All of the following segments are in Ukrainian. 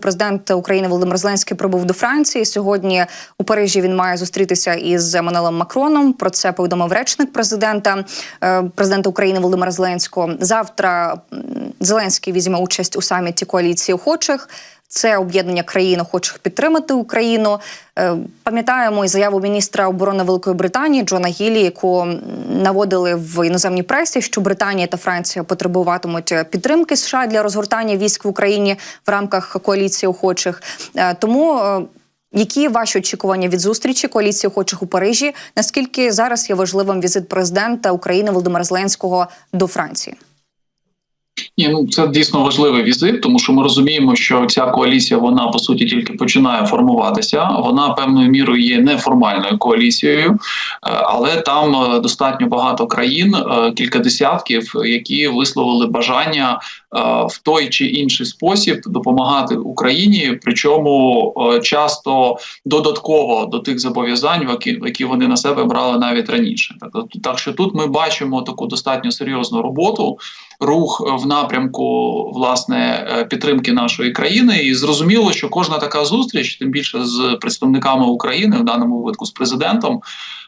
Президент України Володимир Зеленський прибув до Франції. Сьогодні у Парижі він має зустрітися із Еммануелем Макроном. Про це повідомив речник президента е, президента України Володимира Зеленського. Завтра Зеленський візьме участь у саміті коаліції охочих. Це об'єднання країн охочих підтримати Україну. Е, Пам'ятаємо і заяву міністра оборони Великої Британії Джона Гілі, яку наводили в іноземній пресі, що Британія та Франція потребуватимуть підтримки США для розгортання військ в Україні в рамках коаліції охочих. Е, Тому е, які ваші очікування від зустрічі коаліції охочих у Парижі? Наскільки зараз є важливим візит президента України Володимира Зеленського до Франції? Ні, ну це дійсно важливий візит, тому що ми розуміємо, що ця коаліція вона по суті тільки починає формуватися. Вона певною мірою є неформальною коаліцією, е, але там е, достатньо багато країн, е, кілька десятків, які висловили бажання в той чи інший спосіб допомагати Україні, причому часто додатково до тих зобов'язань, які вони на себе брали навіть раніше. Так, так що тут ми бачимо таку достатньо серйозну роботу рух в напрямку власне е, підтримки нашої країни, і зрозуміло, що кожна така зустріч, тим більше з представниками України, в даному випадку з президентом,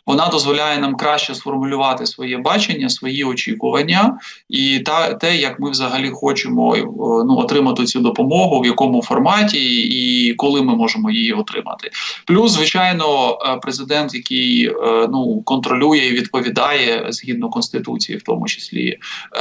вона дозволяє нам краще сформулювати своє бачення, свої очікування, і та те, як ми взагалі хочемо е, ну отримати цю допомогу, в якому форматі і коли ми можемо її отримати. Плюс, звичайно, е, президент, який е, ну контролює і відповідає згідно конституції, в тому числі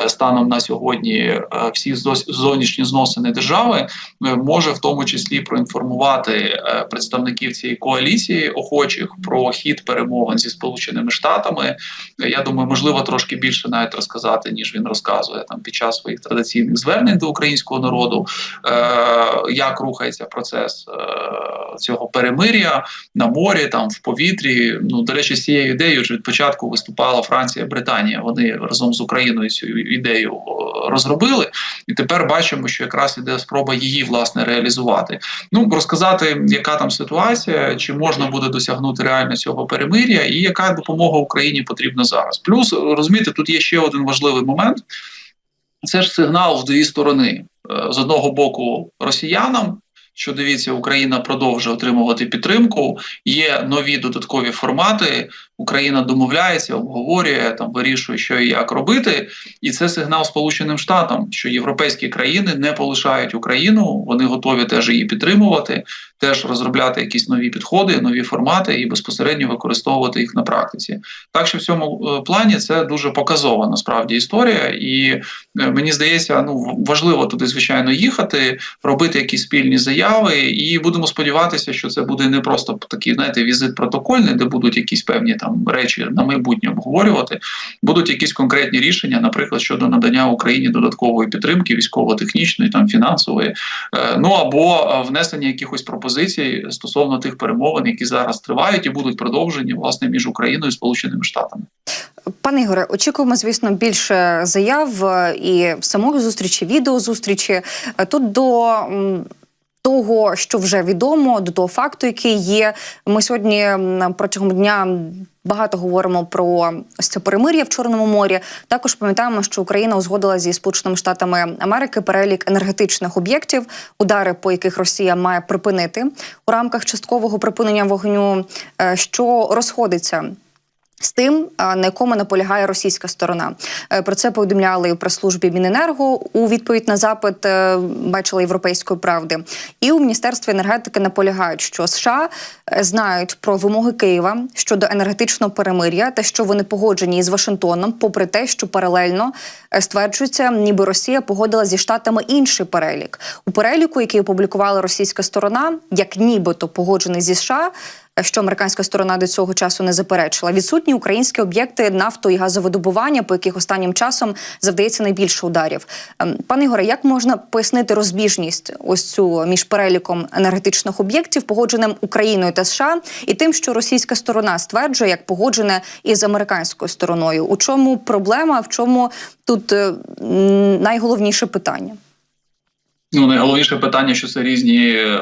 станом на сьогодні, всі зовнішні зносини держави, може в тому числі проінформувати представників цієї коаліції охочих про хід перемовин зі сполученими штатами. Е, Я думаю, можливо, трошки більше навіть розказати, ніж він розказує там під час своїх традиційних звернень до українського народу, е, як рухається процес е, цього перемир'я на морі, там в повітрі. Ну до речі, з цією ідеєю ж від початку виступала Франція, Британія. Вони разом з Україною цю ідею розробили, і тепер бачимо, що якраз іде спроба її власне реалізувати. Ну розказати, яка там ситуація, чи можна буде досягнути реально цього перемир'я, і яка допомога Україні потрібна зараз. Плюс розумієте, тут є ще один важливий момент. Це ж сигнал в дві сторони Е, з одного боку росіянам. Що дивіться, Україна продовжує отримувати підтримку. Є нові додаткові формати. Україна домовляється, обговорює там, вирішує, що і як робити. І це сигнал Сполученим Штатам, що європейські країни не полишають Україну. Вони готові теж її підтримувати, теж розробляти якісь нові підходи, нові формати і безпосередньо використовувати їх на практиці. Так що в цьому е, плані це дуже показова насправді історія, і е, мені здається, ну важливо туди звичайно їхати, робити якісь спільні заяви, і будемо сподіватися, що це буде не просто такий, знаєте, візит протокольний, де будуть якісь певні там речі на майбутнє обговорювати. Будуть якісь конкретні рішення, наприклад, щодо надання Україні додаткової підтримки, військово-технічної, там фінансової, е, ну або е, внесення якихось пропозицій стосовно тих перемовин, які зараз тривають і будуть продовжені власне між Україною і Сполученими Штатами. Пане Ігоре, очікуємо, звісно, більше заяв е, і самої зустрічі, відеозустрічі. Тут до того, що вже відомо, до того факту, який є. Ми сьогодні протягом дня. Багато говоримо про ось це перемир'я в Чорному морі. Також пам'ятаємо, що Україна узгодила зі Сполученими Штатами Америки перелік енергетичних об'єктів, удари по яких Росія має припинити у рамках часткового припинення вогню, е, що розходиться з тим, на якому наполягає російська сторона. Е, Про це повідомляли у прес-службі Міненерго у відповідь на запит е, бачили європейської правди. І у міністерстві енергетики наполягають, що США е, знають про вимоги Києва щодо енергетичного перемир'я та що вони погоджені із Вашингтоном, попри те, що паралельно стверджується, ніби Росія погодила зі штатами інший перелік у переліку, який опублікувала російська сторона, як нібито погоджений зі США що американська сторона до цього часу не заперечила. Відсутні українські об'єкти нафто і газовидобування, по яких останнім часом завдається найбільше ударів. Ем, Пане Ігоре, як можна пояснити розбіжність ось цю між переліком енергетичних об'єктів, погодженим Україною та США, і тим, що російська сторона стверджує, як погоджене із американською стороною? У чому проблема? В чому тут е, найголовніше питання? Ну, найголовніше питання, що це різні е,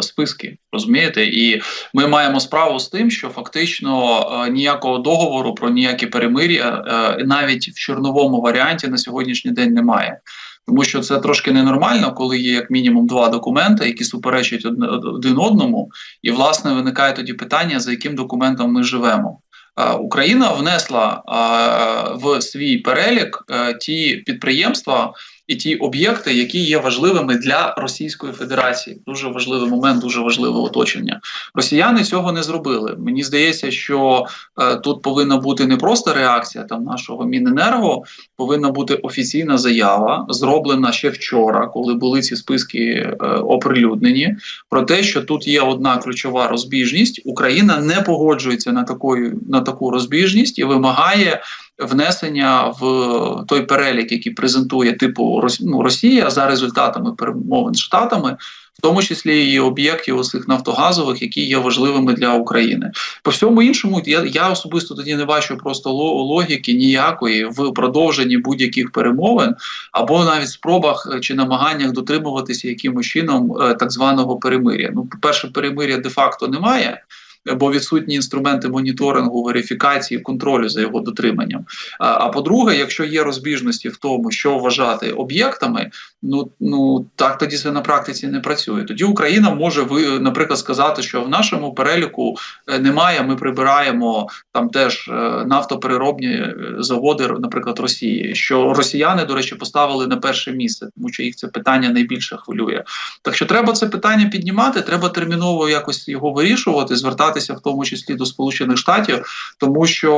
списки, розумієте? І ми маємо справу з тим, що фактично е, ніякого договору про ніякі перемир'я е, навіть в чорновому варіанті на сьогоднішній день немає. Тому що це трошки ненормально, коли є як мінімум два документи, які суперечать один одному, і власне виникає тоді питання, за яким документом ми живемо. Е, Україна внесла е, в свій перелік е, ті підприємства і ті об'єкти, які є важливими для Російської Федерації. Дуже важливий момент, дуже важливе оточення. Росіяни цього не зробили. Мені здається, що е, тут повинна бути не просто реакція там нашого Міненерго, повинна бути офіційна заява, зроблена ще вчора, коли були ці списки е, оприлюднені, про те, що тут є одна ключова розбіжність. Україна не погоджується на такої на таку розбіжність і вимагає внесення в той перелік, який презентує типу ну, Росія за результатами перемовин з штатами. В тому числі і об'єктів усіх нафтогазових, які є важливими для України, по всьому іншому, я, я особисто тоді не бачу просто ло- логіки ніякої в продовженні будь-яких перемовин або навіть спробах е, чи намаганнях дотримуватися якимось чином е, так званого перемиря. Ну, по-перше, перемиря де-факто немає. Е, Бо відсутні інструменти моніторингу, верифікації, контролю за його дотриманням. А, по-друге, якщо є розбіжності в тому, що вважати об'єктами, ну ну так тоді це на практиці не працює. Тоді Україна може ви, наприклад, сказати, що в нашому переліку е, немає. Ми прибираємо там теж е, нафтопереробні е, заводи, наприклад, Росії. Що росіяни, до речі, поставили на перше місце, тому що їх це питання найбільше хвилює. Так що треба це питання піднімати, треба терміново якось його вирішувати, звертатися в тому числі до Сполучених Штатів, тому що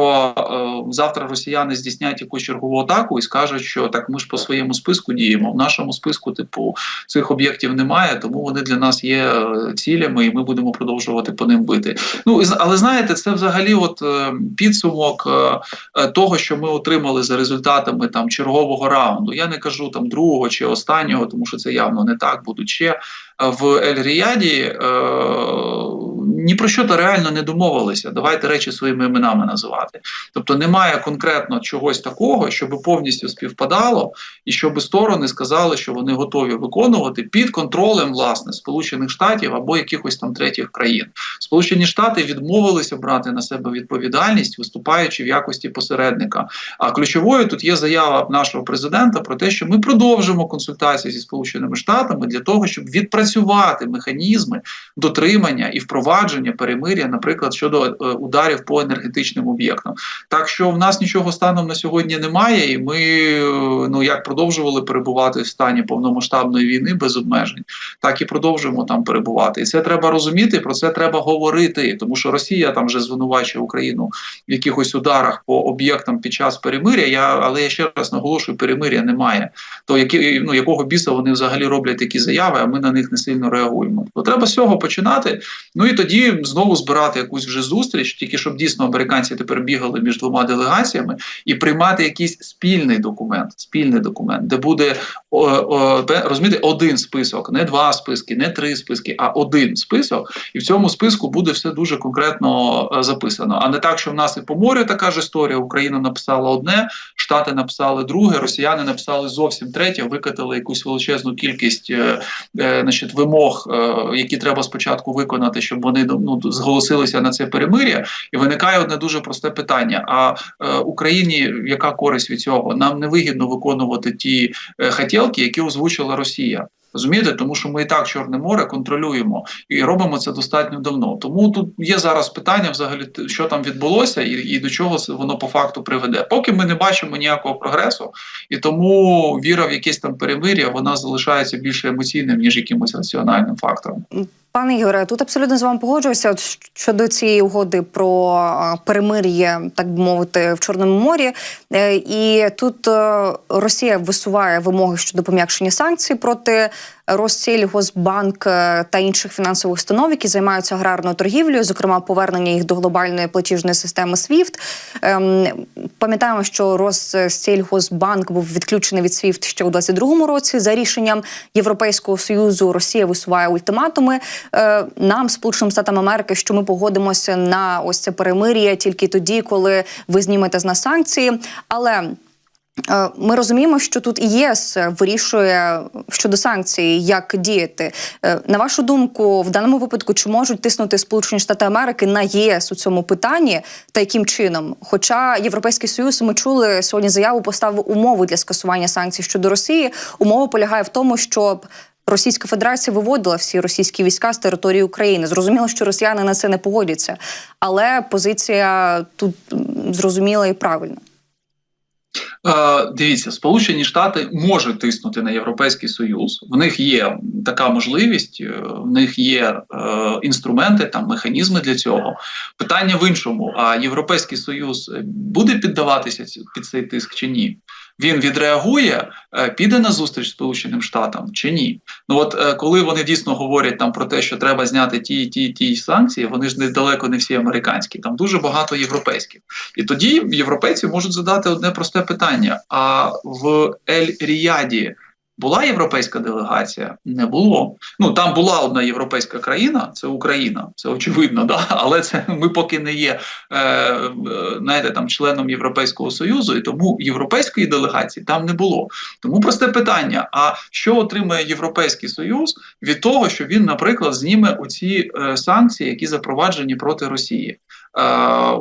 е, завтра росіяни здійснять якусь чергову атаку і скажуть, що так ми ж по своєму списку діємо. В нашому списку, типу, цих об'єктів немає, тому вони для нас є е, цілями, і ми будемо продовжувати по ним бити. Ну але знаєте, це взагалі, от е, підсумок е, е, того, що ми отримали за результатами там чергового раунду. Я не кажу там другого чи останнього, тому що це явно не так будуть ще е, в Ель-Ріяді. Ні про що то реально не домовилися. Давайте речі своїми іменами називати. Тобто немає конкретно чогось такого, щоб повністю співпадало, і щоб сторони сказали, що вони готові виконувати під контролем власне Сполучених Штатів або якихось там третіх країн. Сполучені Штати відмовилися брати на себе відповідальність, виступаючи в якості посередника. А ключовою тут є заява нашого президента про те, що ми продовжимо консультації зі Сполученими Штатами для того, щоб відпрацювати механізми дотримання і впровадження перемиря, наприклад, щодо е, ударів по енергетичним об'єктам. Так що в нас нічого станом на сьогодні немає, і ми е, ну як продовжували перебувати в стані повномасштабної війни без обмежень, так і продовжуємо там перебувати. І це треба розуміти. Про це треба говорити, тому що Росія там вже звинувачує Україну в якихось ударах по об'єктам під час перемиря. Я але я ще раз наголошую, перемиря немає. То які ну якого біса вони взагалі роблять такі заяви, а ми на них не сильно реагуємо. То треба з цього починати. Ну і тоді знову збирати якусь вже зустріч, тільки щоб дійсно американці тепер бігали між двома делегаціями і приймати якийсь спільний документ, спільний документ, де буде розумієте, один список, не два списки, не три списки, а один список, і в цьому списку буде все дуже конкретно е, записано. А не так, що в нас і по морю така ж історія. Україна написала одне, Штати написали друге, Росіяни написали зовсім третє, викатали якусь величезну кількість е, е, значить, вимог, які треба спочатку виконати, щоб вони ну, зголосилися на це перемир'я. І виникає одне дуже просте питання: а Україні яка користь від цього? Нам не вигідно виконувати ті е, хотілки, які озвучила Росія. Розумієте, тому що ми і так Чорне море контролюємо і робимо це достатньо давно. Тому тут є зараз питання, взагалі, що там відбулося, і, і до чого воно по факту приведе. Поки ми не бачимо ніякого прогресу, і тому віра в якесь там перемир'я вона залишається більше емоційним ніж якимось раціональним фактором. Пане Ігоре, тут абсолютно з вами погоджуюся. От щодо цієї угоди про перемир'я, так би мовити, в Чорному морі. Е, І тут е, Росія висуває вимоги щодо пом'якшення санкцій проти Россельгосбанк е, та інших фінансових установ, які займаються аграрною торгівлею, зокрема повернення їх до глобальної платіжної системи SWIFT. Ем, Пам'ятаємо, що Россельгосбанк був відключений від SWIFT ще у 2022 році за рішенням Європейського союзу. Росія висуває ультиматуми е, нам, Сполученим Штатам Америки, що ми погодимося на ось це перемир'я тільки тоді, коли ви знімете з нас санкції. Але Ми розуміємо, що тут і ЄС вирішує щодо санкцій, як діяти. Е, На вашу думку, в даному випадку, чи можуть тиснути Сполучені Штати Америки на ЄС у цьому питанні та яким чином? Хоча Європейський Союз ми чули сьогодні заяву, поставив умову для скасування санкцій щодо Росії. Умова полягає в тому, щоб Російська Федерація виводила всі російські війська з території України. Зрозуміло, що росіяни на це не погодяться, але позиція тут зрозуміла і правильна. Е, Дивіться, Сполучені Штати можуть тиснути на Європейський Союз. В них є така можливість, е, в них є е, інструменти, там механізми для цього. Питання в іншому: а Європейський Союз буде піддаватися під цей тиск чи ні? Він відреагує, е, піде на зустріч Сполученим Штатам чи ні? Ну от е, коли вони дійсно говорять там про те, що треба зняти ті, ті, ті санкції, вони ж недалеко не всі американські, там дуже багато європейських. І тоді європейці можуть задати одне просте питання: а в Ель-Ріяді була європейська делегація? Не було. Ну там була одна європейська країна, це Україна, це очевидно, да? але це ми поки не є е, е, знаєте, там членом Європейського союзу, і тому європейської делегації там не було. Тому просте питання: а що отримає Європейський Союз від того, що він, наприклад, зніме оці е, санкції, які запроваджені проти Росії? Е,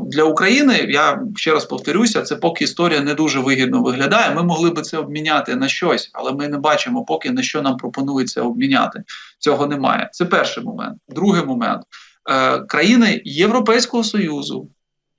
для України я ще раз повторюся, це поки історія не дуже вигідно виглядає. Ми могли би це обміняти на щось, але ми не бачимо, поки на що нам пропонується обміняти. Цього немає. Це перший момент. Другий момент Е, країни Європейського союзу.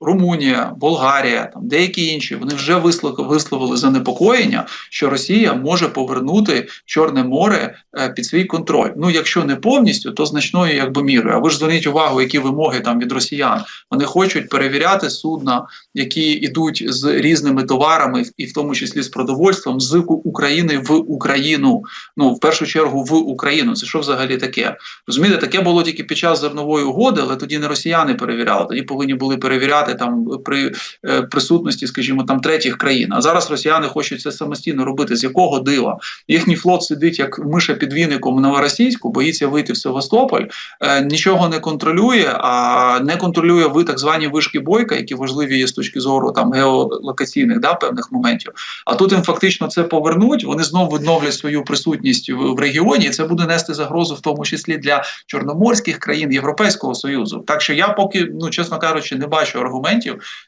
Румунія, Болгарія, там деякі інші вони вже вислов- висловили занепокоєння, що Росія може повернути Чорне море е, під свій контроль. Ну якщо не повністю, то значною якби мірою. А ви ж зверніть увагу, які вимоги там від росіян. Вони хочуть перевіряти судна, які йдуть з різними товарами, і в тому числі з продовольством, з України в Україну. Ну в першу чергу в Україну. Це що взагалі таке? Розумієте, таке було тільки під час зернової угоди, але тоді не росіяни перевіряли. Тоді повинні були перевіряти там при е, присутності, скажімо, там третіх країн. А зараз росіяни хочуть це самостійно робити. З якого дива? Їхній флот сидить як миша під віником Новоросійську, боїться вийти в Севастополь, е, нічого не контролює, а не контролює ви так звані вишки бойка, які важливі є з точки зору там геолокаційних да, певних моментів. А тут їм фактично це повернуть. Вони знову відновлять свою присутність в регіоні, і це буде нести загрозу, в тому числі для чорноморських країн Європейського союзу. Так що я поки, ну чесно кажучи, не бачу аргументів,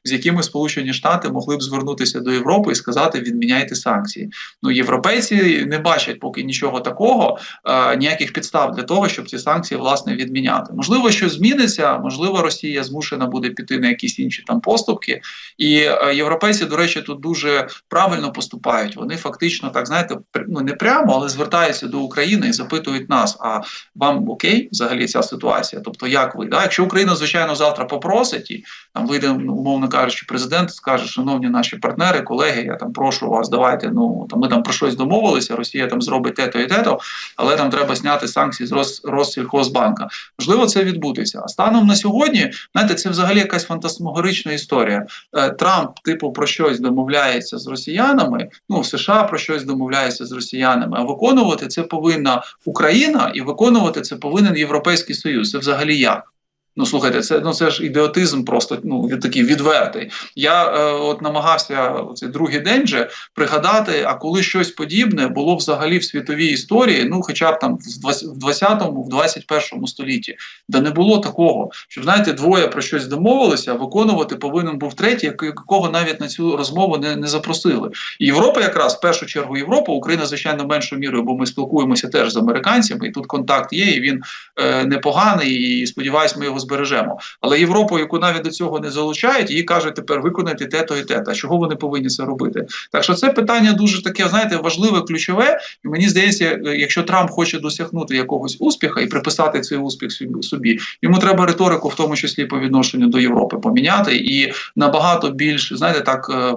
з якими Сполучені Штати могли б звернутися до Європи і сказати відміняйте санкції. Ну європейці не бачать поки нічого такого, е, ніяких підстав для того, щоб ці санкції власне відміняти. Можливо, що зміниться, можливо, Росія змушена буде піти на якісь інші там поступки. І е, європейці, до речі, тут дуже правильно поступають. Вони фактично так знаєте, ну не прямо, але звертаються до України і запитують нас: а вам окей взагалі ця ситуація? Тобто, як ви? Да? Якщо Україна, звичайно, завтра попросить і там вийде, ну, умовно кажучи, президент скаже, шановні наші партнери, колеги, я там прошу вас, давайте. Ну там ми там про щось домовилися. Росія там зробить те-то і те-то, але там треба зняти санкції з Рос, Россільхозбанка. Можливо, це відбудеться. А станом на сьогодні, знаєте, це взагалі якась фантасмагорична історія. Е, Трамп, типу, про щось домовляється з росіянами. Ну, США про щось домовляється з росіянами. А виконувати це повинна Україна, і виконувати це повинен Європейський Союз. Це взагалі як? Ну слухайте, це ну це ж ідіотизм, просто ну від такий відвертий. Я е, от намагався цей другий день же пригадати, а коли щось подібне було взагалі в світовій історії, ну хоча б там в 20 в 20-му, в 21 столітті, де не було такого, щоб знаєте, двоє про щось домовилися, виконувати повинен був третій, як- якого навіть на цю розмову не, не запросили. Європа, якраз в першу чергу Європа, Україна, звичайно, меншою мірою, бо ми спілкуємося теж з американцями, і тут контакт є, і він е, непоганий, і сподіваюсь, ми його збережемо. Але Європу, яку навіть до цього не залучають, їй кажуть тепер виконати те-то і те-то. А чого вони повинні це робити? Так що це питання дуже таке, знаєте, важливе, ключове. І мені здається, якщо Трамп хоче досягнути якогось успіха і приписати цей успіх собі- йому треба риторику, в тому числі по відношенню до Європи, поміняти і набагато більш знаєте, так е,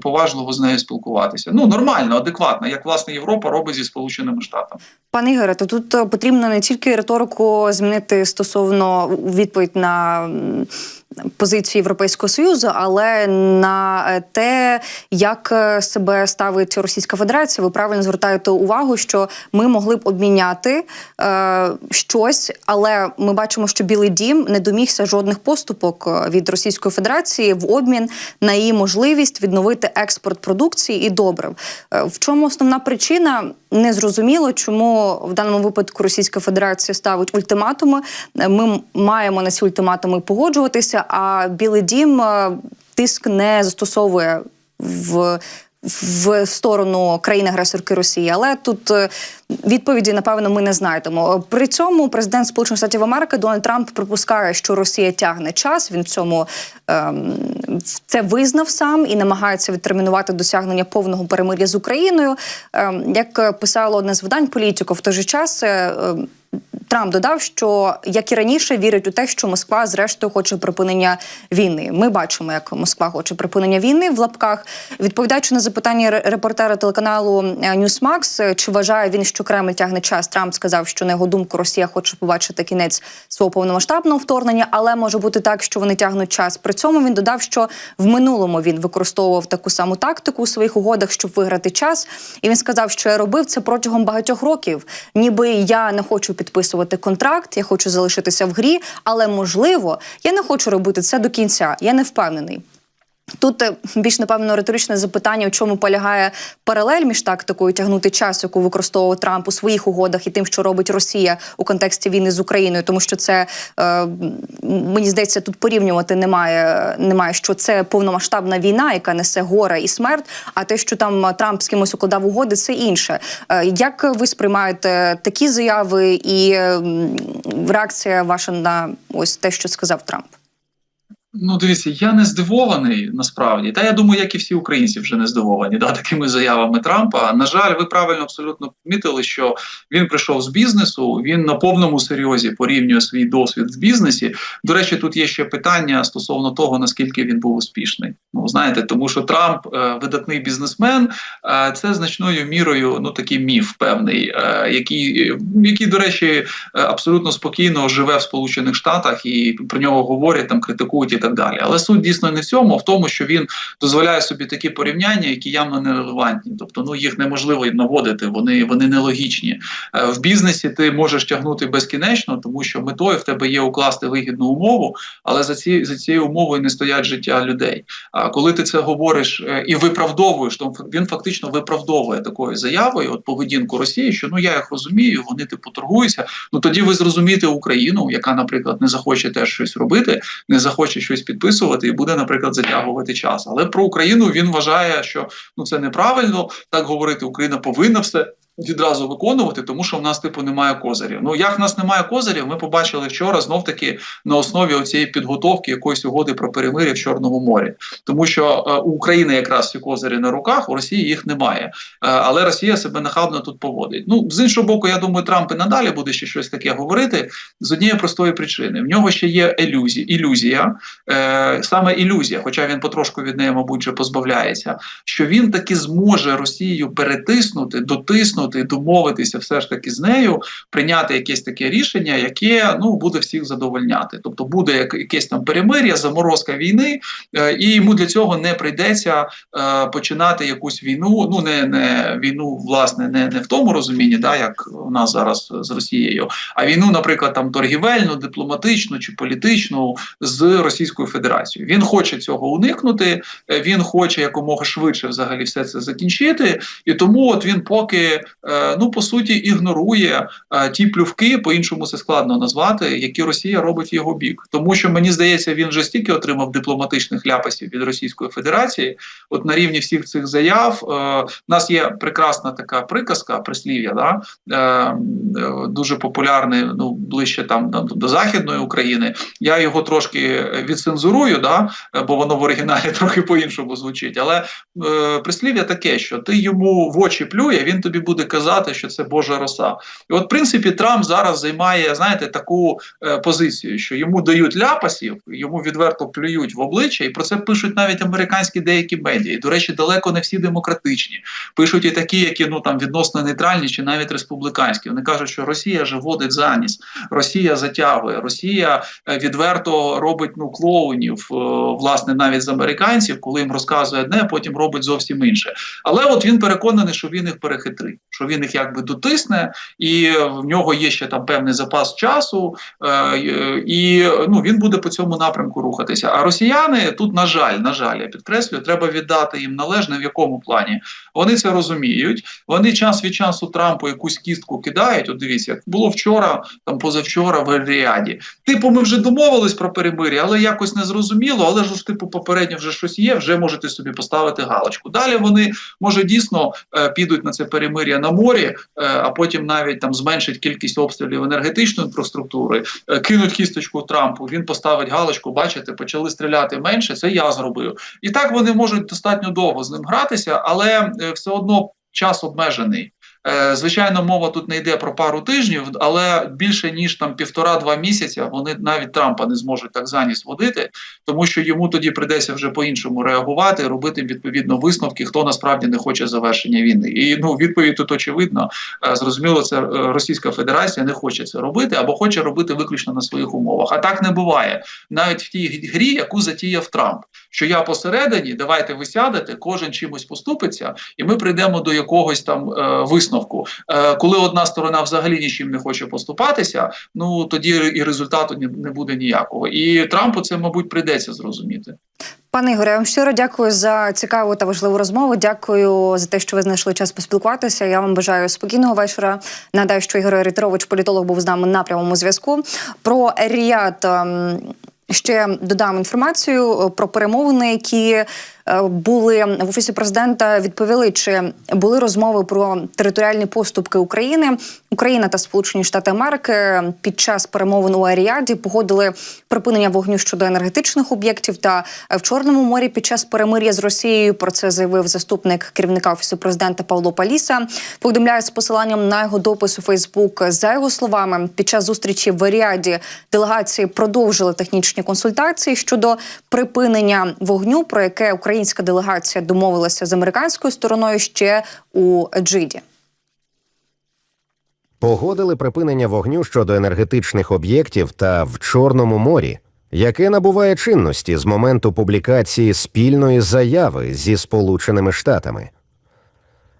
поважливо з нею спілкуватися. Ну нормально, адекватно, як власне Європа робить зі Сполученими Штатами. Пане Ігоре, то тут е, потрібно не тільки риторику змінити стосовно відповідь на позицію Європейського союзу, але на е, те, як е, себе ставить Російська Федерація. Ви правильно звертаєте увагу, що ми могли б обміняти е, щось, але ми бачимо, що Білий Дім не домігся жодних поступок е, від Російської Федерації в обмін на її можливість відновити експорт продукції і добрив. В чому основна причина? Не зрозуміло, чому в даному випадку Російська Федерація ставить ультиматуми. Ми маємо на ці ультиматуми погоджуватися, а Білий Дім е, тиск не застосовує в. В сторону країни-агресорки Росії, але тут е, відповіді напевно ми не знайдемо. При цьому президент Сполучених Штатів Америки Дональд Трамп припускає, що Росія тягне час. Він в цьому ем, це визнав сам і намагається відтермінувати досягнення повного перемир'я з Україною. Ем, як писало одне з видань політико, в той же час. е, ем, Трамп додав, що як і раніше вірить у те, що Москва зрештою хоче припинення війни. Ми бачимо, як Москва хоче припинення війни в лапках. Відповідаючи на запитання репортера телеканалу е, Newsmax, чи вважає він, що Кремль тягне час, Трамп сказав, що на його думку Росія хоче побачити кінець свого повномасштабного вторгнення, але може бути так, що вони тягнуть час. При цьому він додав, що в минулому він використовував таку саму тактику у своїх угодах, щоб виграти час. І він сказав, що я робив це протягом багатьох років. Ніби я не хочу підписувати контракт, я хочу залишитися в грі, але можливо, я не хочу робити це до кінця. Я не впевнений. Тут е, більш напевно риторичне запитання, в чому полягає паралель між тактикою тягнути час, яку використовував Трамп у своїх угодах, і тим, що робить Росія у контексті війни з Україною, тому що це е, мені здається, тут порівнювати немає, немає, що це повномасштабна війна, яка несе горе і смерть. А те, що там Трамп з кимось укладав угоди, це інше. Е, Як ви сприймаєте такі заяви і реакція ваша на ось те, що сказав Трамп? Ну, дивіться, я не здивований насправді. Та я думаю, як і всі українці вже не здивовані да, такими заявами Трампа. На жаль, ви правильно абсолютно помітили, що він прийшов з бізнесу, він на повному серйозі порівнює свій досвід в бізнесі. До речі, тут є ще питання стосовно того, наскільки він був успішний. Ну знаєте, тому що Трамп е, видатний бізнесмен, е, це значною мірою ну такий міф певний, е, який, який, до речі, е, абсолютно спокійно живе в Сполучених Штатах і про нього говорять там, критикують і так далі. Але суть дійсно не в цьому, а в тому, що він дозволяє собі такі порівняння, які явно нерелевантні. Тобто, ну їх неможливо наводити, вони, вони нелогічні. Е, В бізнесі ти можеш тягнути безкінечно, тому що метою в тебе є укласти вигідну умову, але за ці за цією умовою не стоять життя людей. А коли ти це говориш е, і виправдовуєш, то він фактично виправдовує такою заявою от поведінку Росії, що ну я їх розумію, вони типу торгуються. Ну тоді ви зрозумієте Україну, яка, наприклад, не захоче теж щось робити, не захоче щось підписувати і буде, наприклад, затягувати час. Але про Україну він вважає, що ну це неправильно так говорити. Україна повинна все. Відразу виконувати, тому що в нас типу немає козирів. Ну як в нас немає козирів, ми побачили вчора знов таки на основі цієї підготовки якоїсь угоди про перемир'я в Чорному морі, тому що е, у України якраз ці козирі на руках, у Росії їх немає. Е, але Росія себе нахабно тут поводить. Ну з іншого боку, я думаю, Трамп і надалі буде ще щось таке говорити з однієї простої причини. В нього ще є ілюзія, ілюзія, е, саме ілюзія, хоча він потрошку від неї, мабуть, вже позбавляється, що він таки зможе Росію перетиснути, дотиснути, домовитися все ж таки з нею, прийняти якесь таке рішення, яке ну буде всіх задовольняти. Тобто буде як, якесь там перемир'я, заморозка війни, е, і йому для цього не прийдеться е, починати якусь війну. Ну не, не війну, власне, не, не в тому розумінні, да, як у нас зараз з Росією, а війну, наприклад, там торгівельну, дипломатичну чи політичну з Російською Федерацією. Він хоче цього уникнути. е, Він хоче якомога швидше взагалі все це закінчити, і тому от він поки ну по суті ігнорує е, ті плювки, по іншому це складно назвати, які Росія робить в його бік. Тому що мені здається, він вже стільки отримав дипломатичних ляпасів від Російської Федерації. От на рівні всіх цих заяв е, в нас є прекрасна така приказка, прислів'я, да е, е, дуже популярний, ну ближче там до, західної України. Я його трошки відцензурую, да, е, бо воно в оригіналі трохи по-іншому звучить. Але е, прислів'я таке, що ти йому в очі плює, він тобі буде казати, що це Божа роса. І от, в принципі, Трамп зараз займає, знаєте, таку е, позицію, що йому дають ляпасів, йому відверто плюють в обличчя, і про це пишуть навіть американські деякі медіа. І, до речі, далеко не всі демократичні. Пишуть і такі, які ну там відносно нейтральні чи навіть республіканські. Вони кажуть, що Росія же водить за ніс, Росія затягує, Росія е, відверто робить ну клоунів, е, власне, навіть з американців, коли їм розказує одне, потім робить зовсім інше. Але от він переконаний, що він їх перехитрить, що він їх якби дотисне, і в нього є ще там певний запас часу, е, і ну він буде по цьому напрямку рухатися. А росіяни тут, на жаль, на жаль, я підкреслюю, треба віддати їм належне в якому плані. Вони це розуміють. Вони час від часу Трампу якусь кістку кидають. От дивіться, як було вчора, там позавчора в Ріаді. Типу, ми вже домовились про перемир'я, але якось не зрозуміло. Але ж типу, попередньо вже щось є. Вже можете собі поставити галочку. Далі вони може дійсно е, підуть на це перемир'я на морі, е, а потім навіть там зменшить кількість обстрілів енергетичної інфраструктури, е, кинуть кісточку Трампу. Він поставить галочку. Бачите, почали стріляти менше. Це я зробив. І так вони можуть достатньо довго з ним гратися, але е, все одно час обмежений. Е, Звичайно, мова тут не йде про пару тижнів, але більше ніж там півтора-два місяця вони навіть Трампа не зможуть так заніс водити, тому що йому тоді придеться вже по-іншому реагувати, робити відповідно висновки, хто насправді не хоче завершення війни. І ну відповідь тут очевидно. Е, Зрозуміло, це е, Російська Федерація не хоче це робити або хоче робити виключно на своїх умовах. А так не буває навіть в тій грі, яку затіяв Трамп. Що я посередині, давайте ви сядете, кожен чимось поступиться, і ми прийдемо до якогось там е, висновку. Е, коли одна сторона взагалі нічим не хоче поступатися, ну тоді і результату ні- не буде ніякого. І Трампу це, мабуть, прийдеться зрозуміти. Пане Ігоре, я вам щиро дякую за цікаву та важливу розмову. Дякую за те, що ви знайшли час поспілкуватися. Я вам бажаю спокійного вечора. Нагадаю, що Ігор Ритерович, політолог, був з нами на прямому зв'язку. Про Ріад ем, ще додам інформацію е, про перемовини, які е, були в офісі президента. Відповіли, чи були розмови про територіальні поступки України. Україна та Сполучені Штати Америки під час перемовин у Аріаді погодили припинення вогню щодо енергетичних об'єктів та в Чорному морі під час перемир'я з Росією. Про це заявив заступник керівника офісу президента Павло Паліса. Повідомляє з посиланням на його допис у Фейсбук. За його словами, під час зустрічі в Аріаді делегації продовжили технічні консультації щодо припинення вогню, про яке українська делегація домовилася з американською стороною ще у Джиді. Погодили припинення вогню щодо енергетичних об'єктів та в Чорному морі, яке набуває чинності з моменту публікації спільної заяви зі Сполученими Штатами.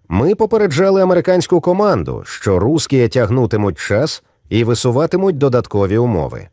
Ми попереджали американську команду, що русські тягнутимуть час і висуватимуть додаткові умови.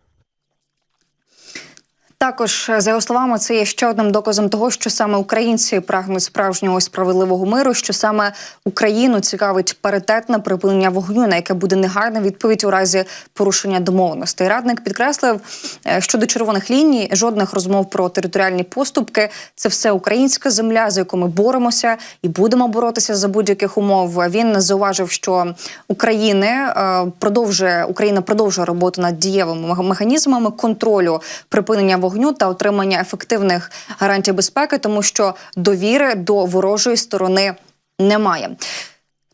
Також за його словами, це є ще одним доказом того, що саме українці прагнуть справжнього справедливого миру, що саме Україну цікавить паритетне припинення вогню, на яке буде негайна відповідь у разі порушення домовленостей. Радник підкреслив е, щодо червоних ліній жодних розмов про територіальні поступки. Це все українська земля, за яку ми боремося і будемо боротися за будь-яких умов. Він зауважив, що України е, продовжує Україна продовжує роботу над дієвими механізмами контролю припинення вогню та отримання ефективних гарантій безпеки, тому що довіри до ворожої сторони немає.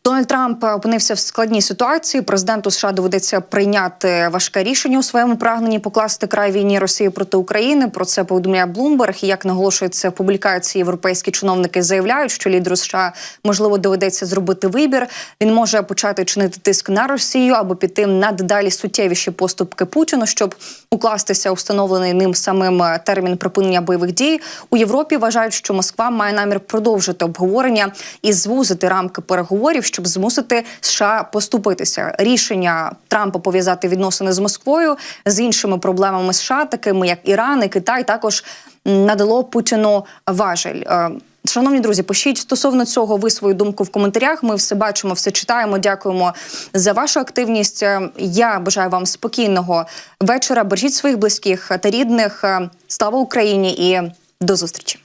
Дональд Трамп опинився в складній ситуації. Президенту США доведеться прийняти важке рішення у своєму прагненні покласти край війні Росії проти України. Про це повідомляє Блумберг. І як наголошується в публікації, європейські чиновники заявляють, що лідеру США можливо доведеться зробити вибір. Він може почати чинити тиск на Росію або піти на дедалі суттєвіші поступки Путіну, щоб укластися у встановлений ним самим термін припинення бойових дій. У Європі вважають, що Москва має намір продовжити обговорення і звузити рамки переговорів, щоб змусити США поступитися. Рішення Трампа пов'язати відносини з Москвою з іншими проблемами США, такими як Іран і Китай, також надало Путіну важель. Е, Шановні друзі, пишіть стосовно цього ви свою думку в коментарях. Ми все бачимо, все читаємо. Дякуємо за вашу активність. Е, Я бажаю вам спокійного вечора. Бережіть своїх близьких та рідних. Е, Слава Україні і до зустрічі.